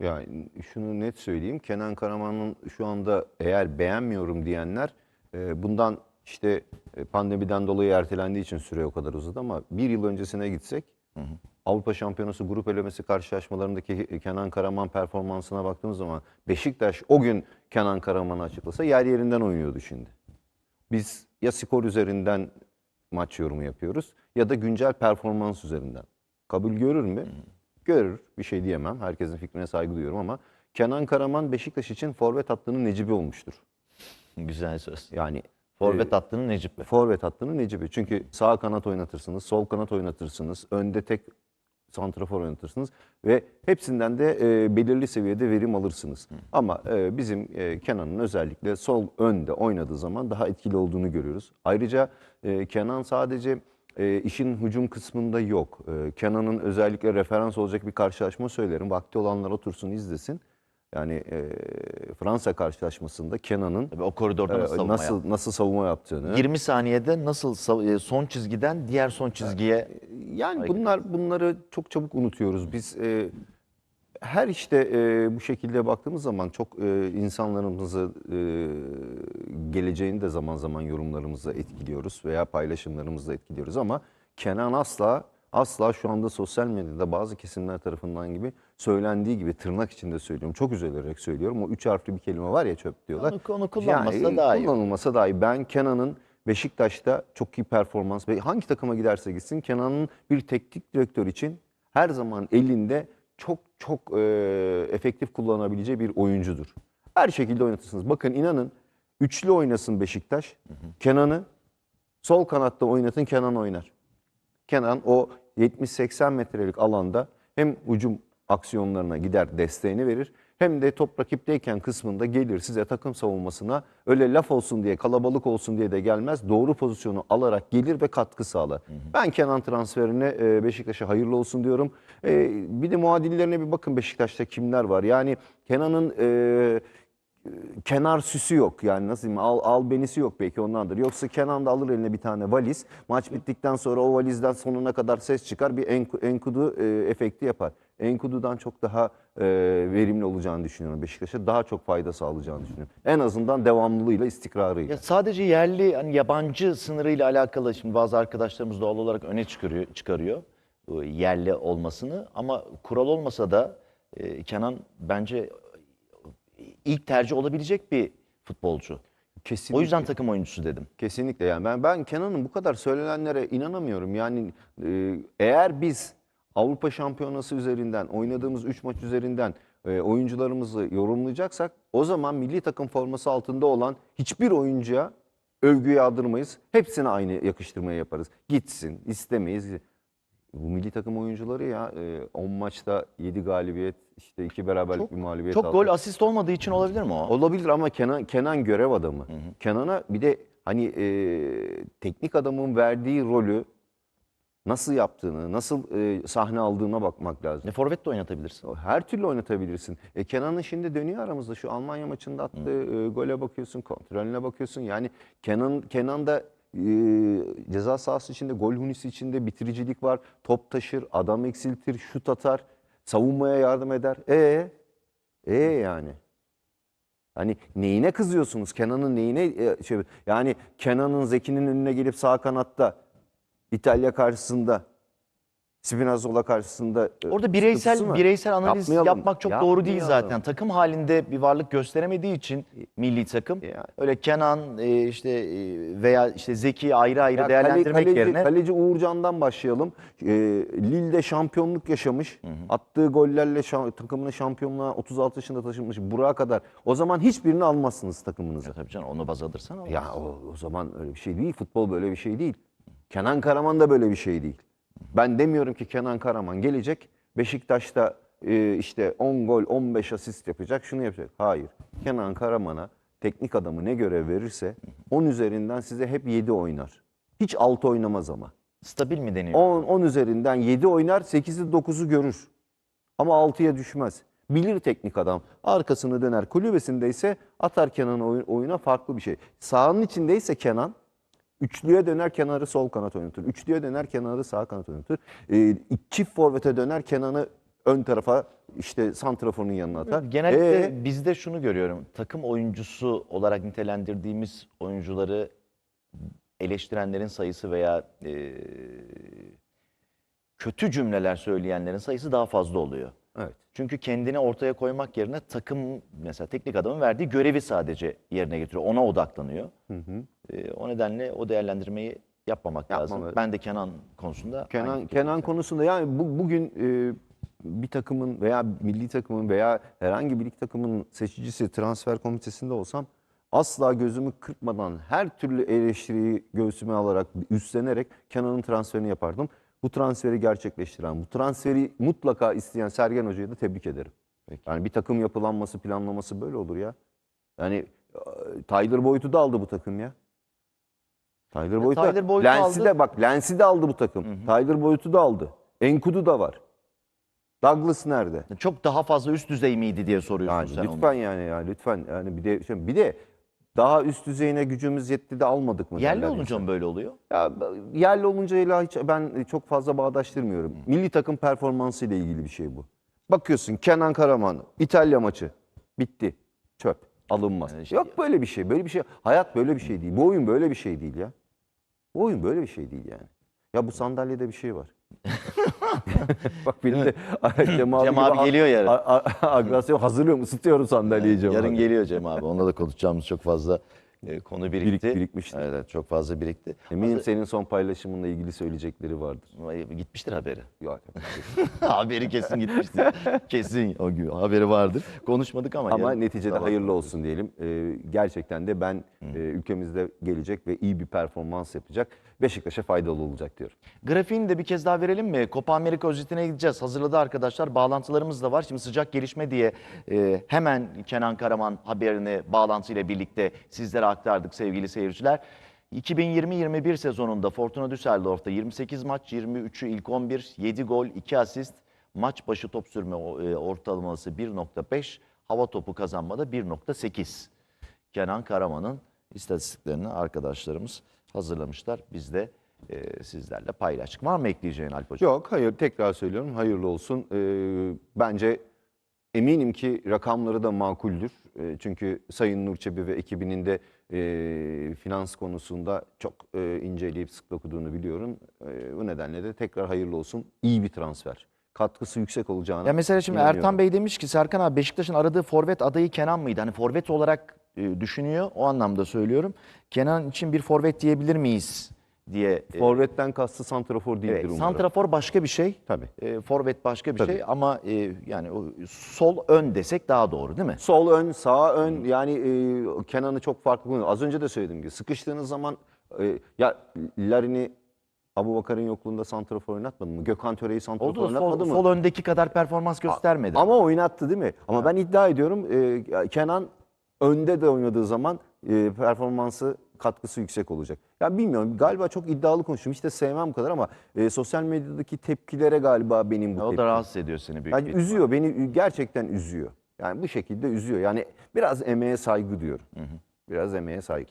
Yani şunu net söyleyeyim. Kenan Karaman'ın şu anda eğer beğenmiyorum diyenler e, bundan işte e, pandemiden dolayı ertelendiği için süre o kadar uzadı ama bir yıl öncesine gitsek Avrupa Şampiyonası grup elemesi karşılaşmalarındaki Kenan Karaman performansına baktığımız zaman Beşiktaş o gün Kenan Karaman'ı açıklasa yer yerinden oynuyordu şimdi. Biz ya skor üzerinden maç yorumu yapıyoruz ya da güncel performans üzerinden. Kabul görür mü? Görür. Bir şey diyemem. Herkesin fikrine saygı duyuyorum ama Kenan Karaman Beşiktaş için forvet hattının Necibi olmuştur. Güzel söz. Yani Forvet e, hattının Necip'i. forvet hattının Necibi. Çünkü sağ kanat oynatırsınız, sol kanat oynatırsınız, önde tek santrafor oynatırsınız ve hepsinden de e, belirli seviyede verim alırsınız. Ama e, bizim e, Kenan'ın özellikle sol önde oynadığı zaman daha etkili olduğunu görüyoruz. Ayrıca e, Kenan sadece e, işin hücum kısmında yok. E, Kenan'ın özellikle referans olacak bir karşılaşma söylerim. Vakti olanlar otursun izlesin. Yani e, Fransa karşılaşmasında Kenan'ın Tabii o koridorda e, nasıl savunma nasıl yaptı? nasıl savunma yaptığını 20 saniyede nasıl sav- e, son çizgiden diğer son çizgiye Yani bunlar bunları çok çabuk unutuyoruz. Biz e, her işte e, bu şekilde baktığımız zaman çok e, insanlarımızı e, geleceğini de zaman zaman yorumlarımızla etkiliyoruz veya paylaşımlarımızla etkiliyoruz ama Kenan asla asla şu anda sosyal medyada bazı kesimler tarafından gibi söylendiği gibi tırnak içinde söylüyorum. Çok üzülerek söylüyorum. O üç harfli bir kelime var ya çöp diyorlar. Onu- onu kullanmasa daha iyi. Kullanılmasa daha iyi. Ben Kenan'ın Beşiktaş'ta çok iyi performans ve hangi takıma giderse gitsin Kenan'ın bir teknik direktör için her zaman elinde çok çok e, efektif kullanabileceği bir oyuncudur. Her şekilde oynatırsınız. Bakın inanın üçlü oynasın Beşiktaş. Kenan'ı sol kanatta oynatın Kenan oynar. Kenan o 70-80 metrelik alanda hem hücum aksiyonlarına gider desteğini verir hem de top rakipteyken kısmında gelir size takım savunmasına öyle laf olsun diye kalabalık olsun diye de gelmez. Doğru pozisyonu alarak gelir ve katkı sağlar. Ben Kenan transferine e, Beşiktaş'a hayırlı olsun diyorum. E, Bir de muadillerine bir bakın Beşiktaş'ta kimler var. Yani Kenan'ın e, kenar süsü yok yani nasıl diyeyim al, al benisi yok belki ondandır. Yoksa Kenan da alır eline bir tane valiz. Maç bittikten sonra o valizden sonuna kadar ses çıkar bir enku, enkudu e, efekti yapar. Enkudu'dan çok daha e, verimli olacağını düşünüyorum Beşiktaş'a. Daha çok fayda sağlayacağını düşünüyorum. En azından devamlılığıyla, istikrarıyla. Ya sadece yerli hani yabancı sınırıyla alakalı şimdi bazı arkadaşlarımız doğal olarak öne çıkarıyor çıkarıyor bu yerli olmasını ama kural olmasa da e, Kenan bence ilk tercih olabilecek bir futbolcu. Kesinlikle. O yüzden takım oyuncusu dedim. Kesinlikle yani ben ben Kenan'ın bu kadar söylenenlere inanamıyorum. Yani e, eğer biz Avrupa Şampiyonası üzerinden oynadığımız 3 maç üzerinden e, oyuncularımızı yorumlayacaksak o zaman milli takım forması altında olan hiçbir oyuncuya övgü yağdırmayız. Hepsine aynı yakıştırmayı yaparız. Gitsin, istemeyiz. Bu milli takım oyuncuları ya 10 maçta 7 galibiyet, işte 2 beraberlik bir mağlubiyet Çok aldı. gol asist olmadığı için olabilir mi o? Olabilir ama Kenan Kenan görev adamı. Kenan'a bir de hani e, teknik adamın verdiği rolü nasıl yaptığını, nasıl e, sahne aldığına bakmak lazım. Ne forvet de oynatabilirsin. Her türlü oynatabilirsin. E, Kenan'ın şimdi dönüyor aramızda. Şu Almanya maçında attığı e, gole bakıyorsun, kontrolüne bakıyorsun. Yani Kenan Kenan da e, ceza sahası içinde, gol hunisi içinde bitiricilik var. Top taşır, adam eksiltir, şut atar, savunmaya yardım eder. E e yani. Hani neyine kızıyorsunuz? Kenan'ın neyine e, şey, yani Kenan'ın Zeki'nin önüne gelip sağ kanatta İtalya karşısında Spinazzola karşısında e, Orada bireysel bireysel analiz Yapmayalım, yapmak çok doğru değil yapmayalım. zaten. Takım halinde bir varlık gösteremediği için milli takım Ya. öyle Kenan e, işte e, veya işte Zeki ayrı ayrı Ya kale- değerlendirmek kaleci, yerine kaleci Uğurcan'dan başlayalım. Ee, Lille'de şampiyonluk yaşamış. Attığı gollerle şa- takımını şampiyonluğa 36 yaşında taşımış. Burak'a kadar. O zaman hiçbirini almazsınız takımınıza. tabii canım onu baz alırsan olmaz. Ya o, o zaman öyle bir şey değil. Futbol böyle bir şey değil. Kenan Karaman da böyle bir şey değil. Ben demiyorum ki Kenan Karaman gelecek Beşiktaş'ta e, işte 10 gol 15 asist yapacak şunu yapacak. Hayır. Kenan Karaman'a teknik adamı ne görev verirse 10 üzerinden size hep 7 oynar. Hiç 6 oynamaz ama. Stabil mi deniyor? 10, 10 üzerinden 7 oynar 8'i 9'u görür. Ama 6'ya düşmez. Bilir teknik adam. Arkasını döner. Kulübesindeyse atar Kenan'ı oyun- oyuna farklı bir şey. Sahanın içindeyse Kenan Üçlüye döner kenarı sol kanat oynatır. Üçlüye döner kenarı sağ kanat oynatır. Ee, çift forvete döner Kenan'ı ön tarafa işte santraforun yanına atar. Genellikle Ee, bizde şunu görüyorum. Takım oyuncusu olarak nitelendirdiğimiz oyuncuları eleştirenlerin sayısı veya e, kötü cümleler söyleyenlerin sayısı daha fazla oluyor. evet. Çünkü kendini ortaya koymak yerine takım mesela teknik adamın verdiği görevi sadece yerine getiriyor. Ona odaklanıyor. E, o nedenle o değerlendirmeyi yapmamak lazım. Yapmamak. Ben de Kenan konusunda Kenan Kenan konusunda yani bu, bugün e, bir takımın veya milli takımın veya herhangi bir lig takımının seçicisi transfer komitesinde olsam asla gözümü kırpmadan her türlü eleştiriyi göğsüme alarak üstlenerek Kenan'ın transferini yapardım. Bu transferi gerçekleştiren, bu transferi mutlaka isteyen Sergen Hoca'yı da tebrik ederim. Yani bir takım yapılanması, planlaması böyle olur ya. Yani e, Tyler Boyd'u da aldı bu takım ya. Tyler Boyd Tyler Boyd'u Lens'i aldı. de bak Lens'i de aldı bu takım. Tyler Boyd'u da aldı. Enkudu da var. Douglas nerede? Çok daha fazla üst düzey miydi diye soruyorsun Yani sen onu. lütfen yani ya lütfen yani bir de şey, bir de daha üst düzeyine gücümüz yetti de almadık mı? Yerli olunca mı böyle oluyor? Ya yerli olunca ile hiç ben çok fazla bağdaştırmıyorum. Milli takım performansı ile ilgili bir şey bu. Bakıyorsun Kenan Karaman İtalya maçı bitti. Çöp. Alınmaz. Yani işte- Yok böyle bir şey. Böyle bir şey. Hayat böyle bir şey değil. Bu oyun böyle bir şey değil ya. Bu oyun böyle bir şey değil yani. Ya bu sandalyede bir şey var. Bak benim de Cem abi, Cem gibi abi a- geliyor yarın. a- a- agresyon hazırlıyorum, ısıtıyorum sandalyeyi Cem Yarın abi. geliyor Cem abi. Onunla da konuşacağımız çok fazla e, konu birikti. Birik- birikmiştir. Evet, çok fazla birikti. Eminim senin son paylaşımınla ilgili söyleyecekleri vardır. Ama Gitmiştir haberi. Ya, haberi kesin gitmiştir. kesin o gün haberi vardır. Konuşmadık ama. Ama yarın neticede sabah- hayırlı olsun diyelim. Ee, gerçekten de ben e, ülkemizde gelecek ve iyi bir performans yapacak. Beşiktaş'a faydalı olacak diyorum. Grafiğini de bir kez daha verelim mi? Copa Amerika özetine gideceğiz. Hazırladı arkadaşlar. Bağlantılarımız da var. Şimdi sıcak gelişme diye e, hemen Kenan Karaman haberini bağlantıyla birlikte sizlere aktardık sevgili seyirciler. 2020-21 sezonunda Fortuna Düsseldorf'ta 28 maç, 23'ü ilk 11, 7 gol, 2 asist, maç başı top sürme e, ortalaması 1.5, hava topu kazanmada 1.8. Kenan Karaman'ın istatistiklerini arkadaşlarımız hazırlamışlar. Biz de e, sizlerle paylaştık. Var mı ekleyeceğin Alp Hocam? Yok hayır tekrar söylüyorum hayırlı olsun. Ee, bence eminim ki rakamları da makuldür. Ee, çünkü Sayın Nurçebi ve ekibinin de e, finans konusunda çok e, inceleyip sık dokuduğunu biliyorum. E, bu nedenle de tekrar hayırlı olsun. İyi bir transfer. Katkısı yüksek olacağına Ya mesela şimdi inanıyorum. Ertan Bey demiş ki Serkan abi Beşiktaş'ın aradığı forvet adayı Kenan mıydı? Hani forvet olarak e, düşünüyor. O anlamda söylüyorum. Kenan için bir forvet diyebilir miyiz diye. e, Forvetten kastı santrafor değildir evet, umarım. santrafor başka bir şey. Tabii. E, forvet başka bir Tabii. şey ama e, yani o sol ön desek daha doğru değil mi? Sol ön, sağ ön yani e, Kenan'ı çok farklı. Az önce de söylediğim gibi sıkıştığınız zaman e, ya Larin'i Abu Bakar'ın yokluğunda santrafor oynatmadı mı? Gökhan Töre'yi santrafor Oldu da sol, oynatmadı mı? sol öndeki kadar performans göstermedi. Ama oynattı değil mi? Ama ben iddia ediyorum e, Kenan önde de oynadığı zaman e, performansı katkısı yüksek olacak. Ya bilmiyorum galiba çok iddialı konuşuyorum. Hiç de sevmem bu kadar ama e, sosyal medyadaki tepkilere galiba benim bu o tepkim. da rahatsız ediyor seni büyük Yani bir üzüyor beni gerçekten üzüyor. Yani bu şekilde üzüyor. Yani biraz emeğe saygı diyorum. Biraz emeğe saygı.